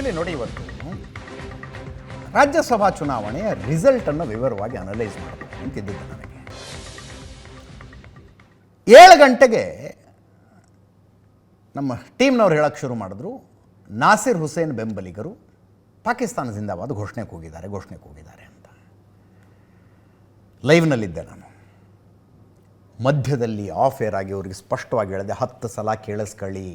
Actually ನೋಡಿ ಇವತ್ತು ರಾಜ್ಯಸಭಾ ಚುನಾವಣೆಯ ರಿಸಲ್ಟನ್ನು ವಿವರವಾಗಿ ಅನಲೈಸ್ ಮಾಡಬೇಕು ಅಂತಿದ್ದಿದ್ದು ನನಗೆ. ಏಳು ಗಂಟೆಗೆ ನಮ್ಮ ಟೀಮ್ನವ್ರು ಹೇಳಕ್ಕೆ ಶುರು ಮಾಡಿದ್ರು. ನಾಸಿರ್ ಹುಸೇನ್ ಬೆಂಬಲಿಗರು ಪಾಕಿಸ್ತಾನ ಜಿಂದಾಬಾದ್ ಘೋಷಣೆ ಕೂಗಿದ್ದಾರೆ ಘೋಷಣೆ ಕೂಗಿದ್ದಾರೆ ಅಂತ. ಲೈವ್ನಲ್ಲಿದ್ದೆ ನಾನು. ಮಧ್ಯದಲ್ಲಿ ಆಫ್ ಏರ್ ಆಗಿ ಅವರಿಗೆ ಸ್ಪಷ್ಟವಾಗಿ ಹೇಳಿದೆ, ಹತ್ತು ಸಲ ಕೇಳಿಸ್ಕೊಳ್ಳಿ.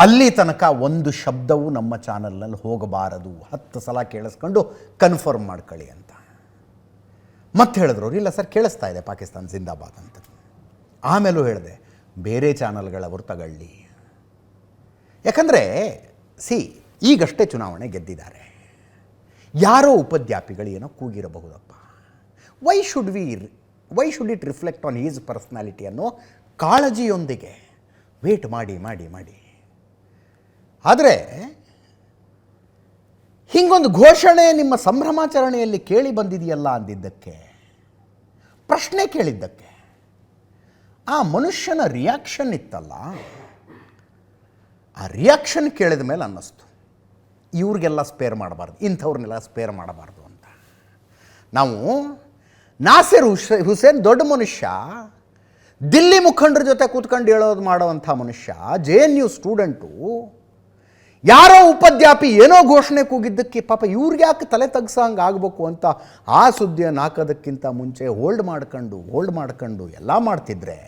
ಅಲ್ಲಿ ತನಕ ಒಂದು ಶಬ್ದವು ನಮ್ಮ ಚಾನಲ್ನಲ್ಲಿ ಹೋಗಬಾರದು. ಹತ್ತು ಸಲ ಕೇಳಿಸ್ಕೊಂಡು ಕನ್ಫರ್ಮ್ ಮಾಡ್ಕೊಳ್ಳಿ ಅಂತ. ಮತ್ತೆ ಹೇಳಿದ್ರು ಅವ್ರು, ಇಲ್ಲ ಸರ್ ಕೇಳಿಸ್ತಾ ಇದೆ ಪಾಕಿಸ್ತಾನ ಜಿಂದಾಬಾದ್ ಅಂತ. ಆಮೇಲೂ ಹೇಳಿದೆ ಬೇರೆ ಚಾನಲ್ಗಳವರು ತಗೊಳ್ಳಿ. ಯಾಕಂದರೆ ಸಿ ಈಗಷ್ಟೇ ಚುನಾವಣೆ ಗೆದ್ದಿದ್ದಾರೆ. ಯಾರೋ ಉಪದ್ಯಾಪಿಗಳು ಏನೋ ಕೂಗಿರಬಹುದಪ್ಪ. Why should we why should it reflect on his personality ಅನ್ನೋ ಕಾಳಜಿಯೊಂದಿಗೆ ವೇಟ್ ಮಾಡಿ ಮಾಡಿ ಮಾಡಿ. ಆದರೆ ಹಿಂಗೊಂದು ಘೋಷಣೆ ನಿಮ್ಮ ಸಂಭ್ರಮಾಚರಣೆಯಲ್ಲಿ ಕೇಳಿ ಬಂದಿದೆಯಲ್ಲ ಅಂದಿದ್ದಕ್ಕೆ, ಪ್ರಶ್ನೆ ಕೇಳಿದ್ದಕ್ಕೆ, ಆ ಮನುಷ್ಯನ ರಿಯಾಕ್ಷನ್ ಇತ್ತಲ್ಲ, ಆ ರಿಯಾಕ್ಷನ್ ಕೇಳಿದ ಮೇಲೆ ಅನ್ನಿಸ್ತು. ಇವ್ರಿಗೆಲ್ಲ ಸ್ಪೇರ್ ಮಾಡಬಾರ್ದು, ಇಂಥವ್ರನ್ನೆಲ್ಲ ಸ್ಪೇರ್ ಮಾಡಬಾರ್ದು ಅಂತ. ನಾವು ನಾಸಿರ್ ಹುಸ್, ಹುಸೇನ್ ದೊಡ್ಡ ಮನುಷ್ಯ, ದಿಲ್ಲಿ ಮುಖಂಡರ ಜೊತೆ ಕೂತ್ಕೊಂಡು ಹೇಳೋದು ಮಾಡುವಂಥ ಮನುಷ್ಯ, ಜೆ ಎನ್ ಯು ಸ್ಟೂಡೆಂಟು ಯಾರೋ ಉಪದ್ಯಾಪಿ ಏನೋ ಘೋಷಣೆ ಕೂಗಿದ್ದಕ್ಕೆ ಪಾಪ ಇವ್ರಿಗೆ ಯಾಕೆ ತಲೆ ತಗ್ಸಂಗೆ ಆಗಬೇಕು ಅಂತ ಆ ಸುದ್ದಿಯನ್ನು ಹಾಕೋದಕ್ಕಿಂತ ಮುಂಚೆ ಹೋಲ್ಡ್ ಮಾಡ್ಕೊಂಡು ಹೋಲ್ಡ್ ಮಾಡ್ಕೊಂಡು ಎಲ್ಲ ಮಾಡ್ತಿದ್ರೆ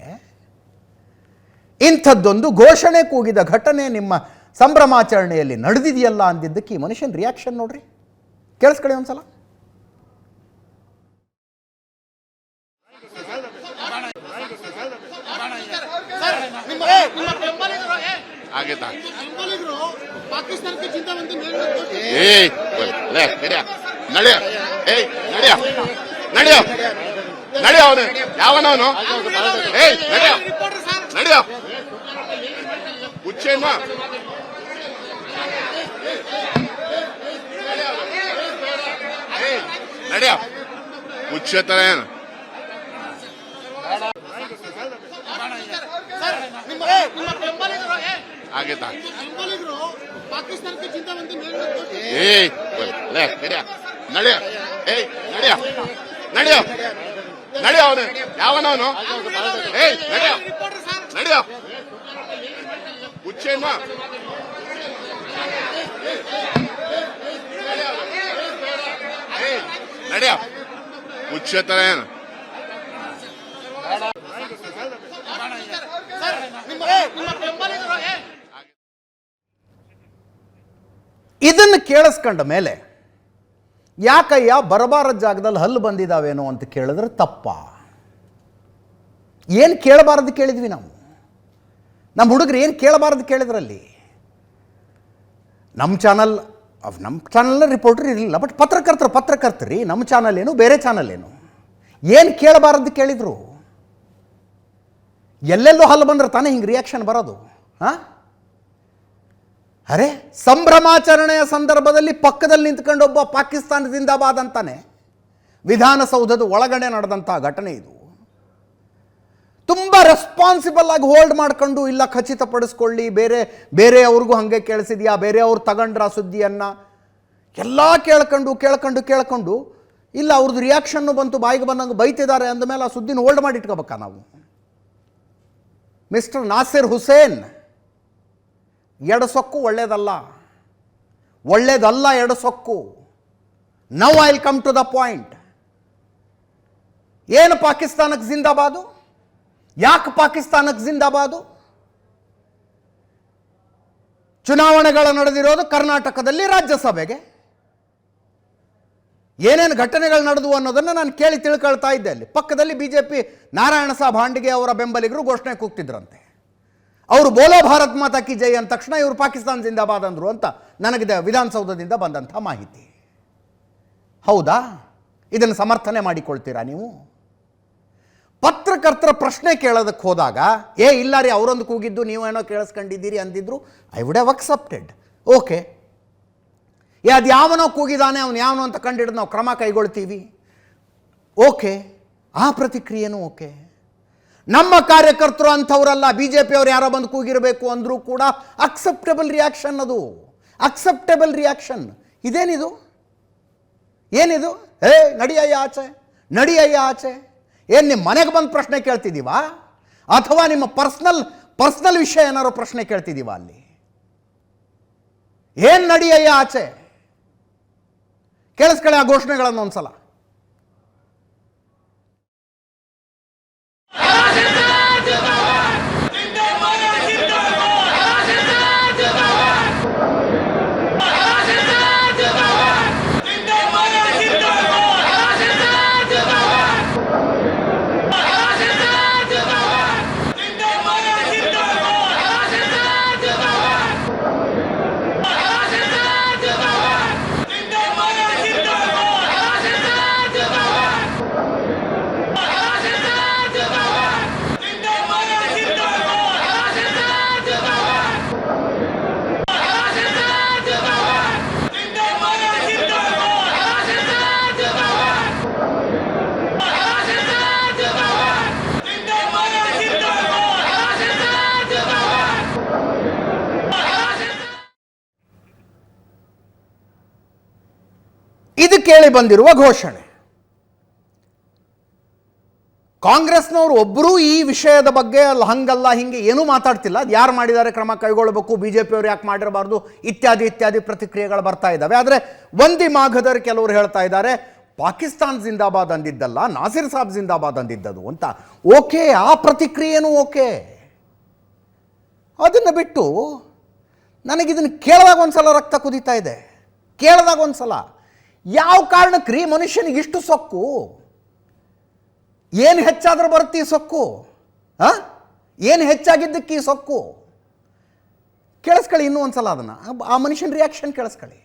ಇಂಥದ್ದೊಂದು ಘೋಷಣೆ ಕೂಗಿದ ಘಟನೆ ನಿಮ್ಮ ಸಂಭ್ರಮಾಚರಣೆಯಲ್ಲಿ ನಡೆದಿದೆಯಲ್ಲ ಅಂದಿದ್ದಕ್ಕೆ ಈ ಮನುಷ್ಯನ ರಿಯಾಕ್ಷನ್ ನೋಡ್ರಿ ಕೇಳಿಸ್ಕೊಳ್ಳಿ ಒಂದ್ಸಲ ಆಗಿದೆ ಏಯ್ ಲೇ ನಡಿಯ ನಡಿಯ ಏಯ್ ನಡಿಯ ನಡೆಯ ನಡಿಯ ಅವನು ಯಾವನವನು ಏಯ್ ನಡಿಯ ನಡಿಯ. ಹುಚ್ಚೇನ? ನಡೆಯ. ಹುಚ್ಚೆ ತರ ಏನು? ಆಗೈತಾ ಏಯ್ ನಡಿಯ ನಡಿಯ ಏಯ್ ನಡಿಯ ನಡಿಯ ನಡಿಯ ಅವನು ಯಾವನವನು ಏಯ್ ನಡಿಯ ನಡಿಯ ಹುಚ್ಚೇನ ನಡಿಯ ಹುಚ್ಚ ತರ ಏನು ಇದನ್ನು ಕೇಳಿಸ್ಕೊಂಡ ಮೇಲೆ, ಯಾಕಯ್ಯ ಬರಬಾರದ ಜಾಗದಲ್ಲಿ ಹಲ್ಲು ಬಂದಿದ್ದಾವೇನೋ ಅಂತ ಕೇಳಿದ್ರೆ ತಪ್ಪ. ಏನು ಕೇಳಬಾರದು ಕೇಳಿದ್ವಿ ನಾವು? ನಮ್ಮ ಹುಡುಗರು ಏನು ಕೇಳಬಾರದು ಕೇಳಿದ್ರಲ್ಲಿ? ನಮ್ಮ ಚಾನಲ್ ನಮ್ಮ ಚಾನಲ್ನ ರಿಪೋರ್ಟರ್ ಇರಲಿಲ್ಲ ಬಟ್ ಪತ್ರಕರ್ತರು ಪತ್ರಕರ್ತರಿ ನಮ್ಮ ಚಾನಲ್ ಏನು, ಬೇರೆ ಚಾನಲ್ ಏನು? ಏನು ಕೇಳಬಾರದು ಕೇಳಿದ್ರು? ಎಲ್ಲೆಲ್ಲೋ ಹಲ್ಲು ಬಂದ್ರೆ ತಾನೇ ಹಿಂಗೆ ರಿಯಾಕ್ಷನ್ ಬರೋದು, ಹಾಂ? ಅರೆ, ಸಂಭ್ರಮಾಚರಣೆಯ ಸಂದರ್ಭದಲ್ಲಿ ಪಕ್ಕದಲ್ಲಿ ನಿಂತ್ಕೊಂಡು ಒಬ್ಬ ಪಾಕಿಸ್ತಾನದಿಂದ ಬಾದಂತಾನೆ ವಿಧಾನಸೌಧದ ಒಳಗಡೆ ನಡೆದಂಥ ಘಟನೆ ಇದು. ತುಂಬ ರೆಸ್ಪಾನ್ಸಿಬಲ್ ಆಗಿ ಹೋಲ್ಡ್ ಮಾಡ್ಕೊಂಡು, ಇಲ್ಲ ಖಚಿತಪಡಿಸ್ಕೊಳ್ಳಿ, ಬೇರೆ ಬೇರೆಯವ್ರಿಗೂ ಹಾಗೆ ಕೇಳಿಸಿದ್ಯಾ ಬೇರೆಯವ್ರು ತಗೊಂಡ್ರ ಸುದ್ದಿಯನ್ನು. ಎಲ್ಲ ಕೇಳ್ಕೊಂಡು ಕೇಳ್ಕೊಂಡು ಕೇಳ್ಕೊಂಡು, ಇಲ್ಲ ಅವ್ರದ್ದು ರಿಯಾಕ್ಷನ್ನು ಬಂತು, ಬಾಯಿಗೆ ಬಂದಂಗೆ ಬೈತಿದ್ದಾರೆ ಅಂದಮೇಲೆ ಆ ಸುದ್ದಿನ ಹೋಲ್ಡ್ ಮಾಡಿ ಇಟ್ಕೋಬೇಕಾ ನಾವು? ಮಿಸ್ಟರ್ ನಾಸಿರ್ ಹುಸೇನ್. ಎಡಸೊಕ್ಕು ಒಳ್ಳೇದಲ್ಲ. ಒಳ್ಳೇದಲ್ಲ ಎಡಸೊಕ್ಕು now I come to the point ಏನು ಪಾಕಿಸ್ತಾನಕ್ಕೆ ಜಿಂದಾಬಾದು? ಯಾಕೆ ಪಾಕಿಸ್ತಾನಕ್ಕೆ ಜಿಂದಾಬಾದು? ಚುನಾವಣೆಗಳು ನಡೆದಿರೋದು ಕರ್ನಾಟಕದಲ್ಲಿ ರಾಜ್ಯಸಭೆಗೆ. ಏನೇನು ಘಟನೆಗಳು ನಡೆದು ಅನ್ನೋದನ್ನು ನಾನು ಕೇಳಿ ತಿಳ್ಕೊಳ್ತಾ ಇದ್ದೆ ಅಲ್ಲಿ. ಪಕ್ಕದಲ್ಲಿ B J P Narayana Sab ಹಾಂಡಿಗೆ ಅವರ ಬೆಂಬಲಿಗರು ಘೋಷಣೆ ಕೂಗ್ತಿದ್ರಂತೆ. ಅವರು ಬೋಲೋ ಭಾರತ್ ಮಾತಾ ಕಿ ಜೈ ಅಂದ ತಕ್ಷಣ ಇವರು ಪಾಕಿಸ್ತಾನ ಜಿಂದಾಬಾದ್ ಅಂದರು ಅಂತ ನನಗೆ ವಿಧಾನಸೌಧದಿಂದ ಬಂದಂಥ ಮಾಹಿತಿ. ಹೌದಾ? ಇದನ್ನು ಸಮರ್ಥನೆ ಮಾಡಿಕೊಳ್ತೀರಾ ನೀವು? ಪತ್ರಕರ್ತರ ಪ್ರಶ್ನೆ ಕೇಳೋದಕ್ಕೆ ಹೋದಾಗ, ಏ, ಇಲ್ಲ ರೀ, ಅವರೊಂದು ಕೂಗಿದ್ದು ನೀವೇನೋ ಕೇಳಿಸ್ಕೊಂಡಿದ್ದೀರಿ ಅಂದಿದ್ರು, I would have accepted okay ಏ, ಅದು ಯಾವನೋ ಕೂಗಿದಾನೆ, ಅವನು ಯಾವನೋ ಅಂತ ಕಂಡಿಡಿದು ನಾವು ಕ್ರಮ ಕೈಗೊಳ್ತೀವಿ. ಓಕೆ ಆ ಪ್ರತಿಕ್ರಿಯೆನೂ ಓಕೆ ನಮ್ಮ ಕಾರ್ಯಕರ್ತರು ಅಂಥವರಲ್ಲ ಬಿ ಜೆ ಪಿಯವ್ರು ಯಾರೋ ಬಂದು ಕೂಗಿರಬೇಕು ಅಂದರೂ ಕೂಡ ಅಕ್ಸೆಪ್ಟಬಲ್ ರಿಯಾಕ್ಷನ್ ಅದು. ಅಕ್ಸೆಪ್ಟೇಬಲ್ ರಿಯಾಕ್ಷನ್ ಇದೇನಿದು? ಏನಿದು? ಏ ನಡಿಯಯ್ಯ ಆಚೆ ನಡಿಯಯ್ಯ ಆಚೆ. ಏನು ನಿಮ್ಮ ಮನೆಗೆ ಬಂದು ಪ್ರಶ್ನೆ ಕೇಳ್ತಿದ್ದೀವಾ ಅಥವಾ ನಿಮ್ಮ ಪರ್ಸ್ನಲ್ ಪರ್ಸ್ನಲ್ ವಿಷಯ ಏನಾರು ಪ್ರಶ್ನೆ ಕೇಳ್ತಿದ್ದೀವ ಅಲ್ಲಿ? ಏನು ನಡಿಯಯ್ಯ ಆಚೆ? ಕೇಳಿಸ್ಕೊಳ್ಳಿ ಆ ಘೋಷಣೆಗಳನ್ನು ಒಂದ್ಸಲ ಇದು ಕೇಳಿ ಬಂದಿರುವ ಘೋಷಣೆ. ಕಾಂಗ್ರೆಸ್ನವರು ಒಬ್ಬರೂ ಈ ವಿಷಯದ ಬಗ್ಗೆ ಅಲ್ಲಿ, ಹಂಗಲ್ಲ, ಹಿಂಗೆ ಏನೂ ಮಾತಾಡ್ತಿಲ್ಲ. ಅದು ಯಾರು ಮಾಡಿದ್ದಾರೆ, ಕ್ರಮ ಕೈಗೊಳ್ಳಬೇಕು ಬಿ ಜೆ ಪಿಯವರು ಯಾಕೆ ಮಾಡಿರಬಾರ್ದು, ಇತ್ಯಾದಿ ಇತ್ಯಾದಿ ಪ್ರತಿಕ್ರಿಯೆಗಳು ಬರ್ತಾ ಇದ್ದಾವೆ ಆದರೆ ಒಂದಿ ಮಾಘದರ್ ಕೆಲವರು ಹೇಳ್ತಾ ಇದ್ದಾರೆ, ಪಾಕಿಸ್ತಾನ್ ಜಿಂದಾಬಾದ್ ಅಂದಿದ್ದಲ್ಲ, ನಾಸಿರ್ ಸಾಬ್ ಜಿಂದಾಬಾದ್ ಅಂದಿದ್ದದು ಅಂತ. ಓಕೆ, ಆ ಪ್ರತಿಕ್ರಿಯೆನೂ ಓಕೆ. ಅದನ್ನು ಬಿಟ್ಟು ನನಗಿದನ್ನು ಕೇಳಿದಾಗ ಒಂದ್ಸಲ ರಕ್ತ ಕುದೀತಾ ಇದೆ. ಕೇಳಿದಾಗ ಒಂದ್ಸಲ. ಯಾವ ಕಾರಣಕ್ಕೆ ರೀ ಮನುಷ್ಯನಿಗೆ ಇಷ್ಟು ಸೊಕ್ಕು? ಏನು ಹೆಚ್ಚಾದರೂ ಬರುತ್ತೆ ಈ ಸೊಕ್ಕು? ಹಾಂ ಏನು ಹೆಚ್ಚಾಗಿದ್ದಕ್ಕೆ ಈ ಸೊಕ್ಕು? ಕೇಳಿಸ್ಕೊಳ್ಳಿ ಇನ್ನೂ ಒಂದ್ಸಲ ಅದನ್ನು. ಆ ಮನುಷ್ಯನ ರಿಯಾಕ್ಷನ್ ಕೇಳಿಸ್ಕೊಳ್ಳಿ.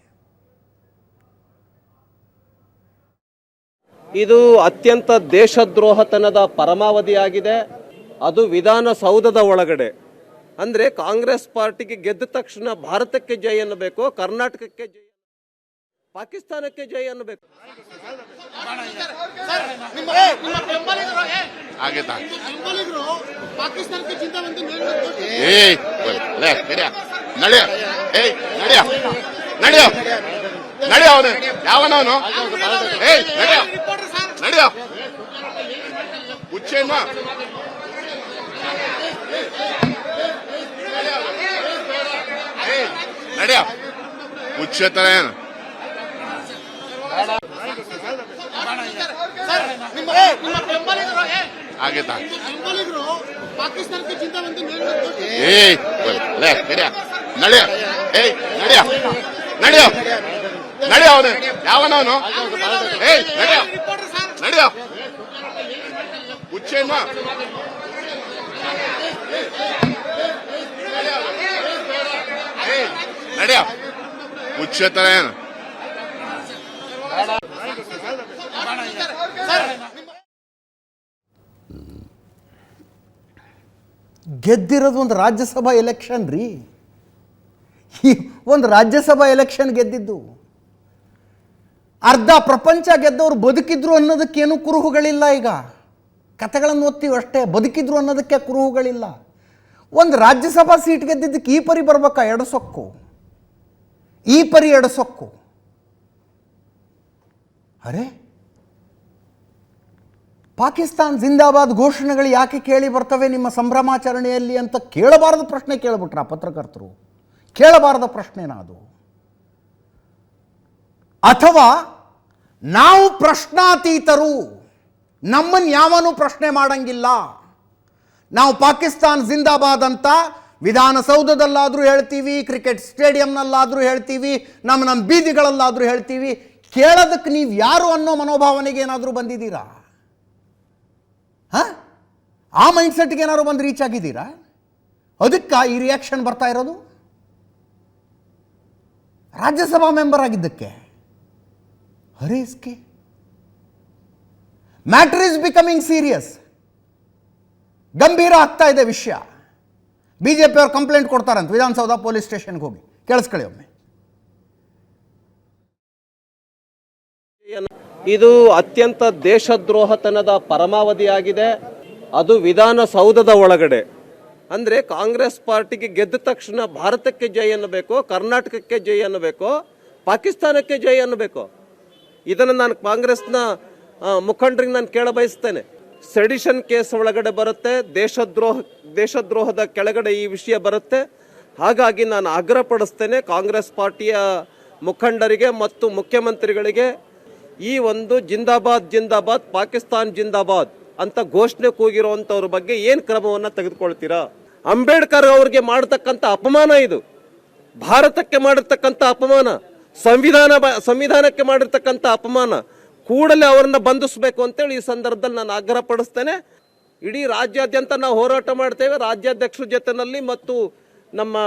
ಇದು ಅತ್ಯಂತ ದೇಶದ್ರೋಹತನದ ಪರಮಾವಧಿಯಾಗಿದೆ. ಅದು ವಿಧಾನಸೌಧದ ಒಳಗಡೆ. ಅಂದರೆ ಕಾಂಗ್ರೆಸ್ ಪಾರ್ಟಿಗೆ ಗೆದ್ದ ತಕ್ಷಣ ಭಾರತಕ್ಕೆ ಜೈ ಅನ್ನಬೇಕು, ಕರ್ನಾಟಕಕ್ಕೆ ಜೈ ಪಾಕಿಸ್ತಾನಕ್ಕೆ ಜೈ ಅನ್ನಬೇಕು. ನಡಿಯ ನಡಿಯ ಏಯ್ ನಡಿಯ ನಡಿಯ ನಡಿಯ ಅವನು ಯಾವನವನು ಹೇ ನಡಿಯ ರಿಪೋರ್ಟರ್ ಸರ್ ನಡಿಯ. ಹುಚ್ಚೇನ? ನಡೆಯ ನಡಿಯ. ಹುಚ್ಚ ತರ ಏನು ಸರ್ ನಿಮ್ಮ ನಿಮ್ಮ ಬೆಂಬಲಿಗರು ಏ, ಆಗೈತಾ ಏಯ್ ನಡಿಯ ನಡಿಯ ಏಯ್ ನಡಿಯ ನಡಿಯ ನಡಿಯ ಅವನು ಯಾವನವನು ಏಯ್ ನಡಿಯ ಸರ್ ನಡಿಯ ಹುಚ್ಚೇನ ನಡಿಯ ಹುಚ್ಚ ತರ ಏನು ಗೆದ್ದಿರೋದು ಒಂದು ರಾಜ್ಯಸಭಾ ಎಲೆಕ್ಷನ್ ರೀ. ಈ ಒಂದು ರಾಜ್ಯಸಭಾ ಎಲೆಕ್ಷನ್ ಗೆದ್ದಿದ್ದು. ಅರ್ಧ ಪ್ರಪಂಚ ಗೆದ್ದವರು ಬದುಕಿದ್ರು ಅನ್ನೋದಕ್ಕೇನು ಕುರುಹುಗಳಿಲ್ಲ ಈಗ? ಕಥೆಗಳನ್ನು ಓದ್ತೀವಿ ಅಷ್ಟೇ, ಬದುಕಿದ್ರು ಅನ್ನೋದಕ್ಕೆ ಕುರುಹುಗಳಿಲ್ಲ. ಒಂದು ರಾಜ್ಯಸಭಾ ಸೀಟ್ ಗೆದ್ದಿದ್ದಕ್ಕೆ ಈ ಪರಿ ಬರ್ಬೇಕಾ? ಎಡಸೊಕ್ಕು ಈ ಪರಿ ಎಡಸೊಕ್ಕು ಅರೆ ಪಾಕಿಸ್ತಾನ್ ಜಿಂದಾಬಾದ್ ಘೋಷಣೆಗಳು ಯಾಕೆ ಕೇಳಿ ಬರ್ತವೆ ನಿಮ್ಮ ಸಂಭ್ರಮಾಚರಣೆಯಲ್ಲಿ ಅಂತ ಕೇಳಬಾರದ ಪ್ರಶ್ನೆ ಕೇಳಿಬಿಟ್ರ ಪತ್ರಕರ್ತರು? ಕೇಳಬಾರದ ಪ್ರಶ್ನೆನ ಅದು? ಅಥವಾ ನಾವು ಪ್ರಶ್ನಾತೀತರು ನಮ್ಮನ್ನು ಯಾವನೂ ಪ್ರಶ್ನೆ ಮಾಡಂಗಿಲ್ಲ. ನಾವು ಪಾಕಿಸ್ತಾನ್ ಜಿಂದಾಬಾದ್ ಅಂತ ವಿಧಾನಸೌಧದಲ್ಲಾದರೂ ಹೇಳ್ತೀವಿ, ಕ್ರಿಕೆಟ್ ಸ್ಟೇಡಿಯಂನಲ್ಲಾದರೂ ಹೇಳ್ತೀವಿ, ನಮ್ಮ ನಮ್ಮ ಬೀದಿಗಳಲ್ಲಾದರೂ ಹೇಳ್ತೀವಿ. ಕೇಳೋದಕ್ಕೆ ನೀವು ಯಾರು ಅನ್ನೋ ಮನೋಭಾವನೆಗೆ ಏನಾದರೂ ಬಂದಿದ್ದೀರಾ? ಹಾಂ? ಆ ಮೈಂಡ್ಸೆಟ್ಗೆ ಏನಾದ್ರು ಬಂದು ರೀಚ್ ಆಗಿದ್ದೀರಾ? ಅದಕ್ಕೆ ಈ ರಿಯಾಕ್ಷನ್ ಬರ್ತಾ ಇರೋದು? ರಾಜ್ಯಸಭಾ ಮೆಂಬರ್ ಆಗಿದ್ದಕ್ಕೆ? ಹರೇಸ್ಕೆ ಮ್ಯಾಟರ್ ಇಸ್ ಬಿಕಮಿಂಗ್ ಸೀರಿಯಸ್ ಗಂಭೀರ ಆಗ್ತಾ ಇದೆ ವಿಷಯ. ಬಿ ಜೆ ಕಂಪ್ಲೇಂಟ್ ಕೊಡ್ತಾರಂತ, ವಿಧಾನಸೌಧ ಪೊಲೀಸ್ ಸ್ಟೇಷನ್ಗೆ ಹೋಗಿ. ಕೇಳಿಸ್ಕೊಳ್ಳಿ ಒಮ್ಮೆ. ಇದು ಅತ್ಯಂತ ದೇಶದ್ರೋಹತನದ ಪರಮಾವಧಿಯಾಗಿದೆ. ಅದು ವಿಧಾನಸೌಧದ ಒಳಗಡೆ. ಅಂದರೆ ಕಾಂಗ್ರೆಸ್ ಪಾರ್ಟಿಗೆ ಗೆದ್ದ ತಕ್ಷಣ ಭಾರತಕ್ಕೆ ಜೈ ಅನ್ನಬೇಕು, ಕರ್ನಾಟಕಕ್ಕೆ ಜೈ ಅನ್ನಬೇಕು, ಪಾಕಿಸ್ತಾನಕ್ಕೆ ಜೈ ಅನ್ನಬೇಕು? ಇದನ್ನು ನಾನು ಕಾಂಗ್ರೆಸ್ನ ಮುಖಂಡರಿಗೆ ನಾನು ಕೇಳ ಬಯಸ್ತೇನೆ. ಸೆಡಿಷನ್ ಕೇಸ್ ಒಳಗಡೆ ಬರುತ್ತೆ, ದೇಶದ್ರೋಹ, ದೇಶದ್ರೋಹದ ಕೆಳಗಡೆ ಈ ವಿಷಯ ಬರುತ್ತೆ. ಹಾಗಾಗಿ ನಾನು ಆಗ್ರಹಪಡಿಸ್ತೇನೆ ಕಾಂಗ್ರೆಸ್ ಪಾರ್ಟಿಯ ಮುಖಂಡರಿಗೆ ಮತ್ತು ಮುಖ್ಯಮಂತ್ರಿಗಳಿಗೆ. ಈ ಒಂದು ಜಿಂದಾಬಾದ್ ಜಿಂದಾಬಾದ್, ಪಾಕಿಸ್ತಾನ್ ಜಿಂದಾಬಾದ್ ಅಂತ ಘೋಷಣೆ ಕೂಗಿರುವಂತವ್ರ ಬಗ್ಗೆ ಏನ್ ಕ್ರಮವನ್ನ ತೆಗೆದುಕೊಳ್ತೀರಾ? ಅಂಬೇಡ್ಕರ್ ಅವ್ರಿಗೆ ಮಾಡತಕ್ಕಂತ ಅಪಮಾನ ಇದು. ಭಾರತಕ್ಕೆ ಮಾಡಿರ್ತಕ್ಕಂಥ ಅಪಮಾನ, ಸಂವಿಧಾನ ಸಂವಿಧಾನಕ್ಕೆ ಮಾಡಿರ್ತಕ್ಕಂಥ ಅಪಮಾನ ಕೂಡಲೇ ಅವರನ್ನ ಬಂಧಿಸಬೇಕು ಅಂತೇಳಿ ಈ ಸಂದರ್ಭದಲ್ಲಿ ನಾನು ಆಗ್ರಹ ಪಡಿಸ್ತೇನೆ. ಇಡೀ ರಾಜ್ಯಾದ್ಯಂತ ನಾವು ಹೋರಾಟ ಮಾಡ್ತೇವೆ. ರಾಜ್ಯಾಧ್ಯಕ್ಷರ ಜೊತೆನಲ್ಲಿ ಮತ್ತು ನಮ್ಮ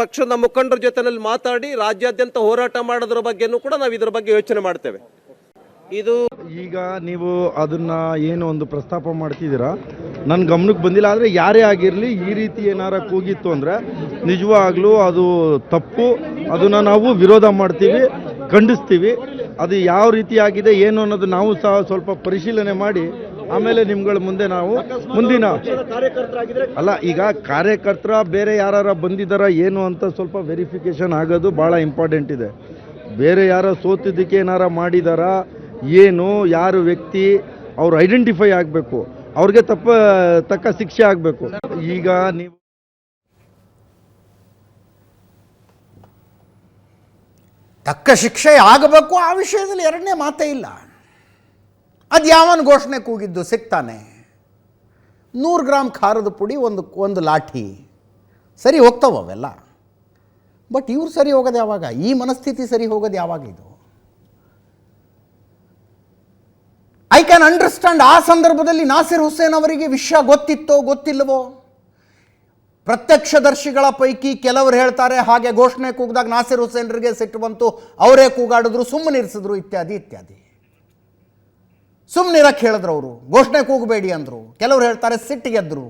ಪಕ್ಷದ ಮುಖಂಡರ ಜೊತೆನಲ್ಲಿ ಮಾತಾಡಿ ರಾಜ್ಯಾದ್ಯಂತ ಹೋರಾಟ ಮಾಡೋದ್ರ ಬಗ್ಗೆನೂ ಕೂಡ ನಾವು ಇದ್ರ ಬಗ್ಗೆ ಯೋಚನೆ ಮಾಡ್ತೇವೆ. ಇದು ಈಗ ನೀವು ಅದನ್ನ ಏನು ಒಂದು ಪ್ರಸ್ತಾಪ ಮಾಡ್ತಿದ್ದೀರಾ? ನನ್ನ ಗಮನಕ್ಕೆ ಬಂದಿಲ್ಲ, ಆದರೆ ಯಾರೇ ಆಗಿರಲಿ ಈ ರೀತಿ ಏನಾರ ಕೂಗಿತ್ತು ಅಂದರೆ ನಿಜವಾಗ್ಲೂ ಅದು ತಪ್ಪು. ಅದನ್ನು ನಾವು ವಿರೋಧ ಮಾಡ್ತೀವಿ, ಖಂಡಿಸ್ತೀವಿ. ಅದು ಯಾವ ರೀತಿ ಆಗಿದೆ, ಏನು ಅನ್ನೋದು ನಾವು ಸಹ ಸ್ವಲ್ಪ ಪರಿಶೀಲನೆ ಮಾಡಿ ಆಮೇಲೆ ನಿಮ್ಗಳ ಮುಂದೆ ನಾವು ಮುಂದಿನ ಅಲ್ಲ, ಈಗ ಕಾರ್ಯಕರ್ತರ ಬೇರೆ ಯಾರು ಬಂದಿದ್ದಾರ ಏನು ಅಂತ ಸ್ವಲ್ಪ ವೆರಿಫಿಕೇಶನ್ ಆಗೋದು ಭಾಳ ಇಂಪಾರ್ಟೆಂಟ್ ಇದೆ. ಬೇರೆ ಯಾರೋ ಸೋತಿದ್ದಕ್ಕೆ ಏನಾರ ಮಾಡಿದಾರ, ಏನು, ಯಾರು ವ್ಯಕ್ತಿ, ಅವ್ರು ಐಡೆಂಟಿಫೈ ಆಗಬೇಕು. ಅವ್ರಿಗೆ ತಪ್ಪ, ತಕ್ಕ ಶಿಕ್ಷೆ ಆಗಬೇಕು. ಈಗ ನೀವು ತಕ್ಕ ಶಿಕ್ಷೆ ಆಗಬೇಕು ಆ ವಿಷಯದಲ್ಲಿ ಎರಡನೇ ಮಾತೇ ಇಲ್ಲ. ಅದು ಯಾವನ ಘೋಷಣೆ ಕೂಗಿದ್ದು? ಸಿಗ್ತಾನೆ ನೂರು ಗ್ರಾಮ್ ಖಾರದ ಪುಡಿ, ಒಂದು ಒಂದು ಲಾಠಿ. ಸರಿ ಹೋಗ್ತಾವ ಅವೆಲ್ಲ. ಬಟ್ ಇವ್ರು ಸರಿ ಹೋಗೋದು ಯಾವಾಗ? ಈ ಮನಸ್ಥಿತಿ ಸರಿ ಹೋಗೋದು ಯಾವಾಗ ಇದು? ಐ ಕ್ಯಾನ್ ಅಂಡರ್ಸ್ಟ್ಯಾಂಡ್ ಆ ಸಂದರ್ಭದಲ್ಲಿ ನಾಸಿರ್ ಹುಸೇನ್ ಅವರಿಗೆ ವಿಷಯ ಗೊತ್ತಿತ್ತೋ, ಗೊತ್ತಿಲ್ಲವೋ? ಪ್ರತ್ಯಕ್ಷದರ್ಶಿಗಳ ಪೈಕಿ ಕೆಲವರು ಹೇಳ್ತಾರೆ, ಹಾಗೆ ಘೋಷಣೆ ಕೂಗಿದಾಗ ನಾಸಿರ್ ಹುಸೇನ್ರಿಗೆ ಸಿಟ್ಟು ಬಂತು, ಅವರೇ ಕೂಗಾಡಿದ್ರು ಸುಮ್ಮನಿರಿಸಿದ್ರು ಇತ್ಯಾದಿ ಇತ್ಯಾದಿ. ಸುಮ್ಮನಿರಕ್ಕೆ ಹೇಳಿದ್ರು ಅವರು. ಘೋಷಣೆ ಕೂಗಬೇಡಿ ಅಂದರು. ಕೆಲವರು ಹೇಳ್ತಾರೆ ಸಿಟ್ಟಿಗೆದ್ದರು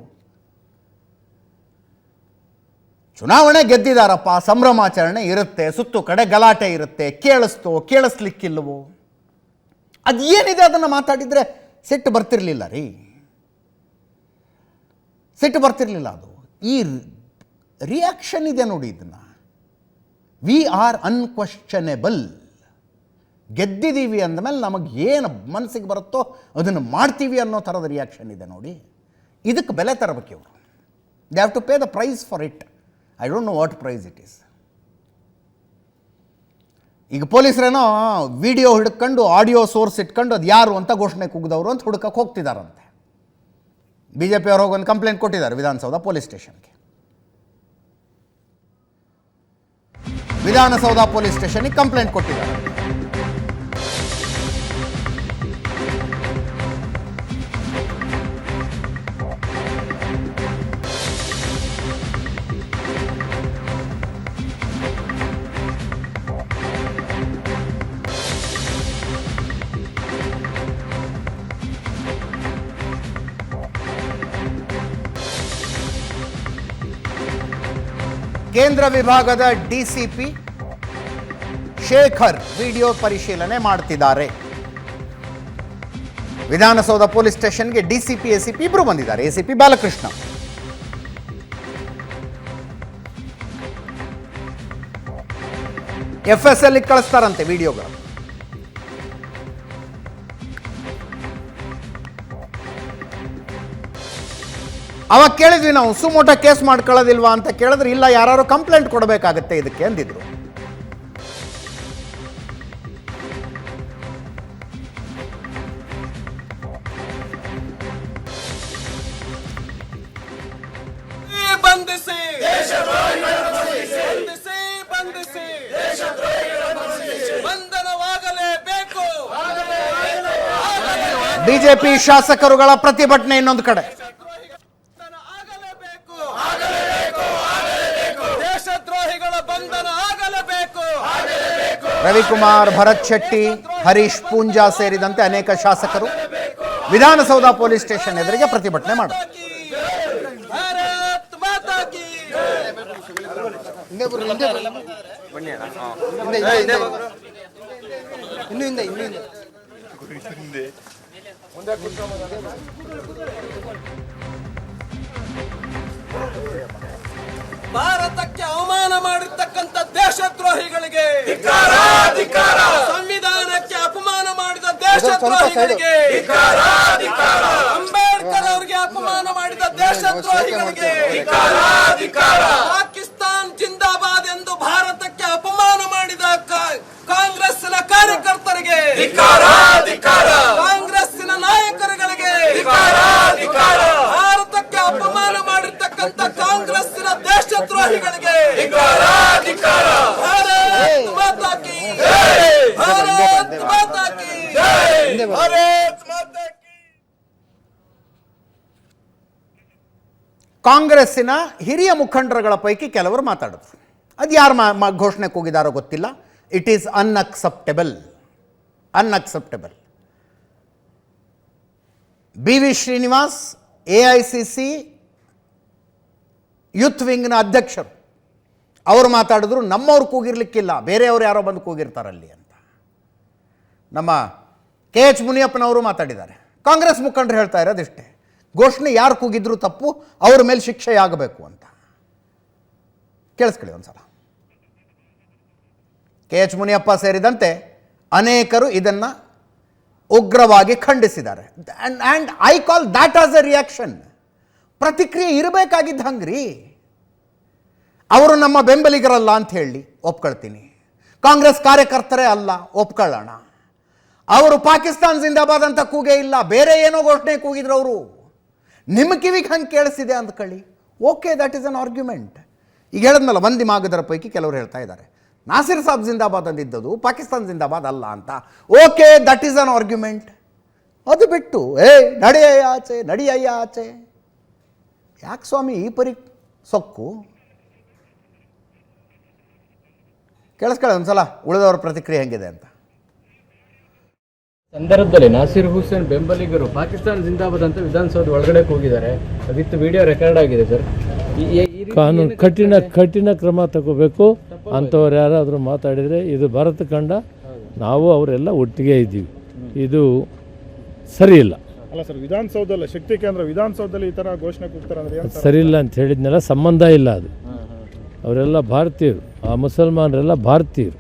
ಚುನಾವಣೆ ಗೆದ್ದಿದಾರಪ್ಪ, ಸಂಭ್ರಮಾಚರಣೆ ಇರುತ್ತೆ, ಸುತ್ತು ಕಡೆ ಗಲಾಟೆ ಇರುತ್ತೆ, ಕೇಳಿಸ್ತೋ ಅದು ಏನಿದೆ ಅದನ್ನು ಮಾತಾಡಿದರೆ ಸಿಟ್ಟು ಬರ್ತಿರ್ಲಿಲ್ಲ ರೀ. ಸಿಟ್ಟು ಬರ್ತಿರ್ಲಿಲ್ಲ ಅದು. ಈ ರಿಯಾಕ್ಷನ್ ಇದೆ ನೋಡಿ ಇದನ್ನು ವಿ ಆರ್ ಅನ್ಕ್ವಶ್ಚನೆಬಲ್ ಗೆದ್ದಿದ್ದೀವಿ ಅಂದಮೇಲೆ ನಮಗೆ ಏನು ಮನಸ್ಸಿಗೆ ಬರುತ್ತೋ ಅದನ್ನು ಮಾಡ್ತೀವಿ ಅನ್ನೋ ಥರದ ರಿಯಾಕ್ಷನ್ ಇದೆ ನೋಡಿ. ಇದಕ್ಕೆ ಬೆಲೆ ತರಬೇಕು ಇವರು. They have to pay the price for it I don't know what price it is ಈಗ ಪೊಲೀಸರೇನೋ ವಿಡಿಯೋ ಹಿಡ್ಕೊಂಡು ಆಡಿಯೋ ಸೋರ್ಸ್ ಇಟ್ಕೊಂಡು ಅದು ಯಾರು ಅಂತ ಘೋಷಣೆ ಕುಗ್ದವರು ಅಂತ ಹುಡುಕಕ್ಕೆ ಹೋಗ್ತಿದ್ದಾರಂತೆ ಬಿ ಜೆ ಪಿಯವರು ಹೋಗಿ ಒಂದು ಕಂಪ್ಲೇಂಟ್ ಕೊಟ್ಟಿದ್ದಾರೆ ವಿಧಾನಸೌಧ ಪೊಲೀಸ್ ಸ್ಟೇಷನ್ಗೆ. ವಿಧಾನಸೌಧ ಪೊಲೀಸ್ ಸ್ಟೇಷನಿಗೆ ಕಂಪ್ಲೇಂಟ್ ಕೊಟ್ಟಿದ್ದಾರೆ. ಕೇಂದ್ರ ವಿಭಾಗದ ಡಿಸಿಪಿ ಶೇಖರ್ ವಿಡಿಯೋ ಪರಿಶೀಲನೆ ಮಾಡ್ತಿದ್ದಾರೆ. ವಿಧಾನಸೌಧ ಪೊಲೀಸ್ ಸ್ಟೇಷನ್ಗೆ ಡಿಸಿಪಿ, ಎಸಿಪಿ ಇಬ್ರು ಬಂದಿದ್ದಾರೆ. ಎಸಿಪಿ ಬಾಲಕೃಷ್ಣ. ಎಫ್ ಎಸ್ ಕಳಿಸ್ತಾರಂತೆ ವಿಡಿಯೋಗಳು? ಅವಾಗ ಕೇಳಿದ್ವಿ ನಾವು ಸುಮೋಟ ಕೇಸ್ ಮಾಡ್ಕೊಳ್ಳೋದಿಲ್ವಾ ಅಂತ ಕೇಳಿದ್ರೆ ಇಲ್ಲ ಯಾರು ಕಂಪ್ಲೇಂಟ್ ಕೊಡಬೇಕಾಗತ್ತೆ ಇದಕ್ಕೆ ಅಂದಿದ್ರು. ಬಿಜೆಪಿ ಶಾಸಕರುಗಳ ಪ್ರತಿಭಟನೆ ಇನ್ನೊಂದು ಕಡೆ. ರವಿಕುಮಾರ್ ಭರತ್ ಶೆಟ್ಟಿ ಹರೀಶ್ ಪೂಂಜಾ ಸೇರಿದಂತೆ ಅನೇಕ ಶಾಸಕರು ವಿಧಾನಸೌಧ ಪೊಲೀಸ್ ಸ್ಟೇಷನ್ ಎದುರಿಗೆ ಪ್ರತಿಭಟನೆ ಮಾಡಿದರು. ಭಾರತಕ್ಕೆ ಅವಮಾನ ಮಾಡಿರ್ತಕ್ಕಂಥ ದೇಶದ್ರೋಹಿಗಳಿಗೆ ಸಂವಿಧಾನಕ್ಕೆ ಅಪಮಾನ ಮಾಡಿದ ದೇಶದ್ರೋಹಿಗಳಿಗೆ ಅಂಬೇಡ್ಕರ್ ಅವರಿಗೆ ಅಪಮಾನ ಮಾಡಿದ ದೇಶದ್ರೋಹಿಗಳಿಗೆ ಪಾಕಿಸ್ತಾನ್ ಜಿಂದಾಬಾದ್ ಎಂದು ಭಾರತಕ್ಕೆ ಅಪಮಾನ ಮಾಡಿದ ಕಾಂಗ್ರೆಸ್ನ ಕಾರ್ಯಕರ್ತರಿಗೆ ಕಾಂಗ್ರೆಸ್ಸಿನ ನಾಯಕರುಗಳಿಗೆ ಭಾರತಕ್ಕೆ ಅಪಮಾನ ಮಾಡಿರ್ತಕ್ಕಂಥ ಕಾಂಗ್ರೆಸ್ಸಿನ ದೇಶದ್ರೋಹಿಗಳಿಗೆ ಭಾರತ್ ಮಾತಾ ಕಿ ಭಾರತ್ ಮಾತಾ ಕಿ ಭಾರತ್ ಮಾತಾ ಕಿ ಕಾಂಗ್ರೆಸ್ಸಿನ ಹಿರಿಯ ಮುಖಂಡರುಗಳ ಪೈಕಿ ಕೆಲವರು ಮಾತಾಡಿದ್ರು ಅದು ಯಾರು ಘೋಷಣೆ ಕೂಗಿದಾರೋ ಗೊತ್ತಿಲ್ಲ. It is unacceptable unacceptable B V Srinivas, A I C C, youth ವಿಂಗ್ನ ಅಧ್ಯಕ್ಷರು, ಅವರು ಮಾತಾಡಿದ್ರು, ನಮ್ಮವ್ರು ಕೂಗಿರ್ಲಿಕ್ಕಿಲ್ಲ, ಬೇರೆಯವರು ಯಾರೋ ಬಂದು ಕೂಗಿರ್ತಾರಲ್ಲಿ ಅಂತ. ನಮ್ಮ ಕೆ ಎಚ್ ಮುನಿಯಪ್ಪನವರು ಮಾತಾಡಿದ್ದಾರೆ. ಕಾಂಗ್ರೆಸ್ ಮುಖಂಡರು ಹೇಳ್ತಾ ಇರೋದಿಷ್ಟೇ ಘೋಷಣೆ ಯಾರು ಕೂಗಿದ್ರು ತಪ್ಪು, ಅವ್ರ ಮೇಲೆ ಶಿಕ್ಷೆ ಆಗಬೇಕು ಅಂತ. ಕೇಳಿಸ್ಕೊಳ್ಳಿ ಒಂದ್ಸಲ. ಕೆ ಎಚ್ ಮುನಿಯಪ್ಪ ಸೇರಿದಂತೆ ಅನೇಕರು ಇದನ್ನು ಉಗ್ರವಾಗಿ ಖಂಡಿಸಿದ್ದಾರೆ. And I call that as a reaction ಪ್ರತಿಕ್ರಿಯೆ ಇರಬೇಕಾಗಿದ್ದ ಹಂಗ್ರಿ. ಅವರು ನಮ್ಮ ಬೆಂಬಲಿಗರಲ್ಲ ಅಂತ ಹೇಳಿ ಒಪ್ಕೊಳ್ತೀನಿ. ಕಾಂಗ್ರೆಸ್ ಕಾರ್ಯಕರ್ತರೇ ಅಲ್ಲ, ಒಪ್ಕೊಳ್ಳೋಣ. ಅವರು ಪಾಕಿಸ್ತಾನ್ ಜಿಂದಾಬಾದ್ ಅಂತ ಕೂಗೇ ಇಲ್ಲ, ಬೇರೆ ಏನೋ ಘೋಷಣೆ ಕೂಗಿದ್ರು ಅವರು. ನಿಮ್ಮ ಕಿವಿಗೆ ಹಂಗೆ ಕೇಳಿಸಿದೆ ಅಂದ್ಕೊಳ್ಳಿ. Okay that is an argument ಈಗ ಹೇಳಿದ್ನಲ್ಲ ಮಂದಿ ಮಾಗದರ ಪೈಕಿ ಕೆಲವರು ಹೇಳ್ತಾ ಇದ್ದಾರೆ. ನಾಸಿರ್ ಸಾಬ್ ಜಿಂದಾಬಾದ್ ಅಂದಿದ್ದದು, ಪಾಕಿಸ್ತಾನ್ ಜಿಂದಾಬಾದ್ ಅಲ್ಲ ಅಂತ. Okay that is an argument ಅದು ಬಿಟ್ಟು, ಏ ನಡೆಯ ಆಚೆ, ನಡಿಯಯ್ಯ ಆಚೆ. ಯಾಕೆ ಸ್ವಾಮಿ ಈ ಪರಿ ಸೊಕ್ಕು? ಕೇಳಿಸ್ಕೊಳ್ಳಿ ಒಂದ್ಸಲ, ಉಳಿದವರ ಪ್ರತಿಕ್ರಿಯೆ ಹೆಂಗಿದೆ ಅಂತ. ಸಂದರ್ಭದಲ್ಲಿ ನಾಸಿರ್ ಹುಸೇನ್ ಬೆಂಬಲಿಗರು ಪಾಕಿಸ್ತಾನ ಜಿಂದಾಬಾದ್ ಅಂತ ವಿಧಾನಸೌಧ ಒಳಗಡೆ ಹೋಗಿದ್ದಾರೆ ವಿತ್ ವಿಡಿಯೋ ರೆಕಾರ್ಡ್ ಆಗಿದೆ ಸರ್. ಕಾನೂನು ಕಠಿಣ ಕಠಿಣ ಕ್ರಮ ತಗೋಬೇಕು. ಅಂಥವ್ರು ಯಾರಾದರೂ ಮಾತಾಡಿದರೆ ಇದು ಭಾರತ ಕಂಡ ನಾವು ಅವರೆಲ್ಲ ಒಟ್ಟಿಗೆ ಇದ್ದೀವಿ. ಇದು ಸರಿಯಿಲ್ಲ ಇಲ್ಲ. ಅಲ್ಲ ಸರ್ ವಿಧಾನಸೌಧದಲ್ಲ ಶಕ್ತಿ ಕೇಂದ್ರ ವಿಧಾನಸೌಧದಲ್ಲಿ ಈ ಥರ ಘೋಷಣೆ ಕೊಡ್ತಾರೆ ಸರಿಯಿಲ್ಲ ಅದು ಸರಿ? ಇಲ್ಲ ಅಂತ ಹೇಳಿದ್ನೆಲ್ಲ ಸಂಬಂಧ ಇಲ್ಲ ಅದು. ಅವರೆಲ್ಲ ಭಾರತೀಯರು. ಆ ಮುಸಲ್ಮಾನರೆಲ್ಲ ಭಾರತೀಯರು.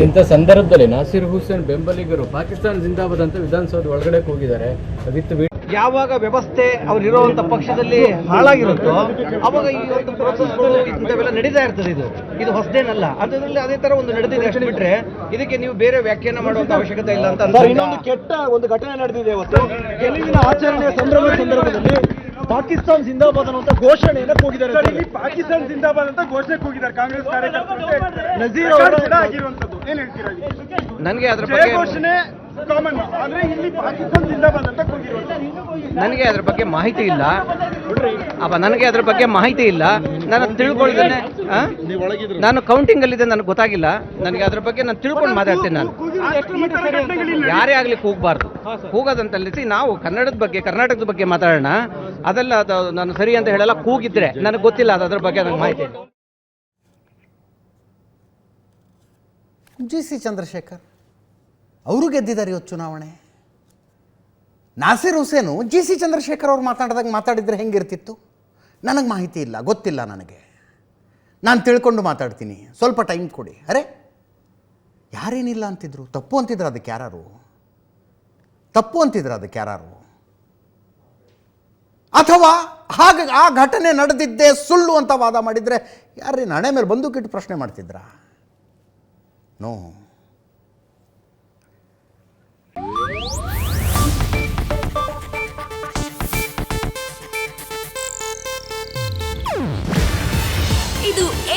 ಇಂಥ ಸಂದರ್ಭದಲ್ಲಿ ನಾಸಿರ್ ಹುಸೇನ್ ಬೆಂಬಲಿಗರು ಪಾಕಿಸ್ತಾನ ಜಿಂದಾಬಾದ್ ಅಂತ ವಿಧಾನಸೌಧ ಒಳಗಡೆ ಹೋಗಿದ್ದಾರೆ ವಿತ್ ಯಾವಾಗ ವ್ಯವಸ್ಥೆ ಅವ್ರಿರುವಂತ ಪಕ್ಷದಲ್ಲಿ ಹಾಳಾಗಿರುತ್ತೋ ಅವಾಗ ಈ ಒಂದು ಪ್ರೋಸೆಸ್ಗಳು ಇಂಥವೆಲ್ಲ ನಡೀತಾ ಇರ್ತದೆ ಇದು. ಇದು ಹೊಸದೇನಲ್ಲ. ಅದರಲ್ಲಿ ಅದೇ ತರ ಒಂದು ನಡೆದಿದೆ ಅಷ್ಟು ಬಿಟ್ರೆ ಇದಕ್ಕೆ ನೀವು ಬೇರೆ ವ್ಯಾಖ್ಯಾನ ಮಾಡುವಂತ ಅವಶ್ಯಕತೆ ಇಲ್ಲ ಅಂತ ಇನ್ನೊಂದು ಕೆಟ್ಟ ಒಂದು ಘಟನೆ ನಡೆದಿದೆ ಇವತ್ತು. ಗೆಲುವಿನ ಆಚರಣೆಯ ಸಂಭ್ರಮದ ಸಂದರ್ಭದಲ್ಲಿ ಪಾಕಿಸ್ತಾನ್ ಜಿಂದಾಬಾದ್ ಅನ್ನುವಂತ ಘೋಷಣೆಯನ್ನ ಕೂಗಿದ್ದಾರೆ ಪಾಕಿಸ್ತಾನ್ ಜಿಂದಾಬಾದ್ ಅಂತ ಘೋಷಣೆ ಕೂಗಿದ್ದಾರೆ. ಕಾಂಗ್ರೆಸ್ ಕಾರ್ಯಕರ್ತರು. ನಜೀರ್ ಅವರ ಆಗಿರುವಂತದ್ದು ಏನ್ ಹೇಳ್ತೀರಾ ನನಗೆ ಅದರ ಬಗ್ಗೆ ಘೋಷಣೆ ಕಾಮನ್ ಆದ್ರೆ ಇಲ್ಲಿ ಪಾಕಿಸ್ತಾನ ಜಿಂದಾಬಾದ್ ಅಂತ ನನಗೆ ಅದ್ರ ಬಗ್ಗೆ ಮಾಹಿತಿ ಇಲ್ಲ. ಅಪ್ಪ ನನಗೆ ಅದ್ರ ಬಗ್ಗೆ ಮಾಹಿತಿ ಇಲ್ಲ. ನಾನು ಅದ್ ತಿಳ್ಕೊಳ್ತೇನೆ? ನಾನು ಕೌಂಟಿಂಗ್ ಅಲ್ಲಿದೆ ನನಗೆ ಗೊತ್ತಾಗಿಲ್ಲ. ನನಗೆ ಅದ್ರ ಬಗ್ಗೆ ನಾನು ತಿಳ್ಕೊಂಡು ಮಾತಾಡ್ತೇನೆ ನಾನು. ಯಾರೇ ಆಗ್ಲಿ ಕೂಗಬಾರ್ದು. ಅಲ್ಲಿಸಿ ನಾವು ಕನ್ನಡದ ಬಗ್ಗೆ ಕರ್ನಾಟಕದ ಬಗ್ಗೆ ಮಾತಾಡೋಣ. ಅದೆಲ್ಲ ಅದು ನಾನು ಸರಿ ಅಂತ ಹೇಳಲ್ಲ ಕೂಗಿದ್ರೆ. ನನಗೆ ಗೊತ್ತಿಲ್ಲ ಅದು ಅದ್ರ ಬಗ್ಗೆ ನನಗೆ ಮಾಹಿತಿ ಇಲ್ಲ. G C Chandrashekhar. ಅವರು ಗೆದ್ದಿದ್ದಾರೆ ಇವತ್ತು ಚುನಾವಣೆ. ನಾಸಿರ್ ಹುಸೇನು ಜಿ ಸಿ ಚಂದ್ರಶೇಖರ್ ಅವ್ರು ಮಾತಾಡಿದಾಗ ಮಾತಾಡಿದರೆ ಹೆಂಗಿರ್ತಿತ್ತು? ನನಗೆ ಮಾಹಿತಿ ಇಲ್ಲ, ಗೊತ್ತಿಲ್ಲ ನನಗೆ. ನಾನು ತಿಳ್ಕೊಂಡು ಮಾತಾಡ್ತೀನಿ, ಸ್ವಲ್ಪ ಟೈಮ್ ಕೊಡಿ. ಅರೆ, ಯಾರೇನಿಲ್ಲ ಅಂತಿದ್ರು? ತಪ್ಪು ಅಂತಿದ್ರು ಅದಕ್ಕೆ ಯಾರು ತಪ್ಪು ಅಂತಿದ್ರು ಅದಕ್ಕೆ ಯಾರು ಅಥವಾ ಹಾಗೆ, ಆ ಘಟನೆ ನಡೆದಿದ್ದೇ ಸುಳ್ಳು ಅಂತ ವಾದ ಮಾಡಿದರೆ ಯಾರೇ ನಡೆ ಮೇಲೆ ಬಂದೂಕಿಟ್ಟು ಪ್ರಶ್ನೆ ಮಾಡ್ತಿದ್ರಾ? ನೋ.